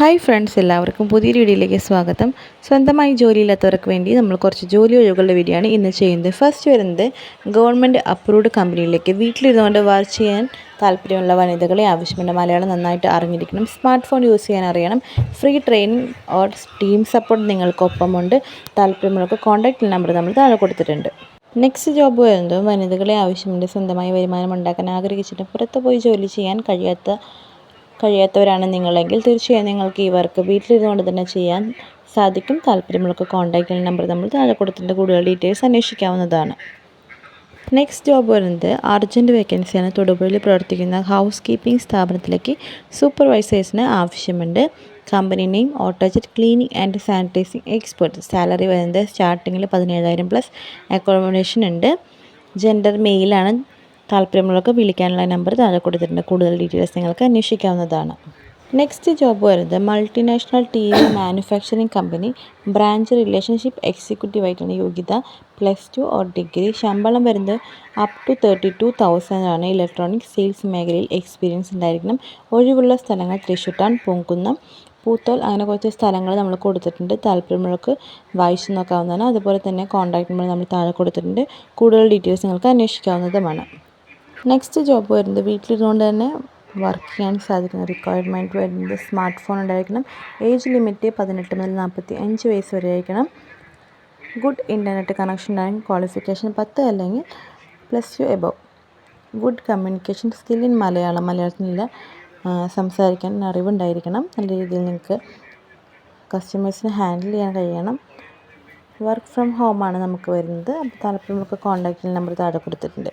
Hi friends എല്ലാവർക്കും പുതിയൊരു വീഡിയോയിലേക്ക് സ്വാഗതം. സ്വന്തമായി ജോലിയില്ലാത്തവർക്ക് വേണ്ടി നമ്മൾ കുറച്ച് ജോലി ഒഴിവുകളുടെ വീഡിയോ ആണ് ഇന്ന് ചെയ്യുന്നത്. ഫസ്റ്റ് വരുന്നത് ഗവൺമെന്റ് അപ്രൂവ്ഡ് കമ്പനിയിലേക്ക് വീട്ടിലിരുന്നുകൊണ്ട് വർക്ക് ചെയ്യാൻ താല്പര്യമുള്ള വനിതകളെ ആവശ്യമുണ്ട്. മലയാളം നന്നായിട്ട് അറിഞ്ഞിരിക്കണം. സ്മാർട്ട് ഫോൺ യൂസ് ചെയ്യാൻ അറിയണം. Free training or team support നിങ്ങൾക്കൊപ്പമുണ്ട്. താല്പര്യമുള്ളവർക്ക് കോൺടാക്റ്റ് നമ്പർ നമ്മൾ താഴെ കൊടുത്തിട്ടുണ്ട്. നെക്സ്റ്റ് ജോബ് വരുന്നത് വനിതകളെ ആവശ്യമുണ്ട്. സ്വന്തമായി വരുമാനം ഉണ്ടാക്കാൻ ആഗ്രഹിച്ചിട്ട് പുറത്ത് പോയി ജോലി ചെയ്യാൻ കഴിയാത്ത കഴിയാത്തവരാണ് നിങ്ങളെങ്കിൽ തീർച്ചയായും നിങ്ങൾക്ക് ഈ വർക്ക് വീട്ടിലിരുന്നുകൊണ്ട് തന്നെ ചെയ്യാൻ സാധിക്കും. താല്പര്യമുള്ള കോൺടാക്റ്റ് നമ്പർ നമ്മൾ താഴെ കൊടുത്തിന്റെ കൂടുതൽ ഡീറ്റെയിൽസ് അന്വേഷിക്കാവുന്നതാണ്. നെക്സ്റ്റ് ജോബ് വരുന്നത് അർജന്റ് വേക്കൻസിയാണ് തൊടുപുഴയിൽ പ്രവർത്തിക്കുന്ന ഹൗസ് കീപ്പിംഗ് സ്ഥാപനത്തിലേക്ക് സൂപ്പർവൈസേഴ്സിന് ആവശ്യമുണ്ട്. Company name Autojet cleaning and sanitising expert salary വരുന്നത് സ്റ്റാർട്ടിങ്ങിൽ പതിനേഴായിരം പ്ലസ് അക്കോമഡേഷൻ ഉണ്ട്. ജെൻഡർ മെയിലാണ് താല്പര്യമുള്ളവർക്ക് വിളിക്കാനുള്ള നമ്പർ താഴെ കൊടുത്തിട്ടുണ്ട്. കൂടുതൽ ഡീറ്റെയിൽസ് നിങ്ങൾക്ക് അന്വേഷിക്കാവുന്നതാണ്. നെക്സ്റ്റ് ജോബ് വരുന്നത് multinational T V manufacturing company branch relationship executive ആയിട്ടാണ് യോഗ്യത. പ്ലസ് ടു ഓർ ഡിഗ്രി ശമ്പളം വരുന്നത് up to thirty two thousand ആണ്. ഇലക്ട്രോണിക് സെയിൽസ് മേഖലയിൽ എക്സ്പീരിയൻസ് ഉണ്ടായിരിക്കണം. ഒഴിവുള്ള സ്ഥലങ്ങൾ തൃശ്ശൂർ ടൗൺ പൂങ്കുന്നം പൂത്തോൽ അങ്ങനെ കുറച്ച് സ്ഥലങ്ങൾ നമ്മൾ കൊടുത്തിട്ടുണ്ട്. താല്പര്യമുള്ളവർക്ക് വായിച്ചു നോക്കാവുന്നതാണ്. അതുപോലെ തന്നെ കോൺടാക്ട് നമ്പർ നമ്മൾ താഴെ കൊടുത്തിട്ടുണ്ട്. കൂടുതൽ ഡീറ്റെയിൽസ് നിങ്ങൾക്ക് അന്വേഷിക്കാവുന്നതുമാണ്. നെക്സ്റ്റ് ജോബ് വരുന്നത് വീട്ടിലിരുന്നുകൊണ്ട് തന്നെ വർക്ക് ചെയ്യാൻ സാധിക്കുന്ന റിക്വയർമെന്റ് വരുന്നത് സ്മാർട്ട് ഫോൺ ഉണ്ടായിരിക്കണം. ഏജ് ലിമിറ്റ് പതിനെട്ട് മുതൽ നാൽപ്പത്തി അഞ്ച് വയസ്സ് വരെ ആയിരിക്കണം. Good internet connection and qualification പത്ത് അല്ലെങ്കിൽ plus two above good communication skill in Malayalam മലയാളത്തിൽ സംസാരിക്കാൻ അറിവുണ്ടായിരിക്കണം. നല്ല രീതിയിൽ നിങ്ങൾക്ക് കസ്റ്റമേഴ്സിനെ ഹാൻഡിൽ ചെയ്യാൻ കഴിയണം. വർക്ക് ഫ്രം ഹോമാണ് നമുക്ക് വരുന്നത്. അപ്പോൾ താല്പര്യം നമുക്ക് കോൺടാക്റ്റ് നമ്പർ താഴെ കൊടുത്തിട്ടുണ്ട്.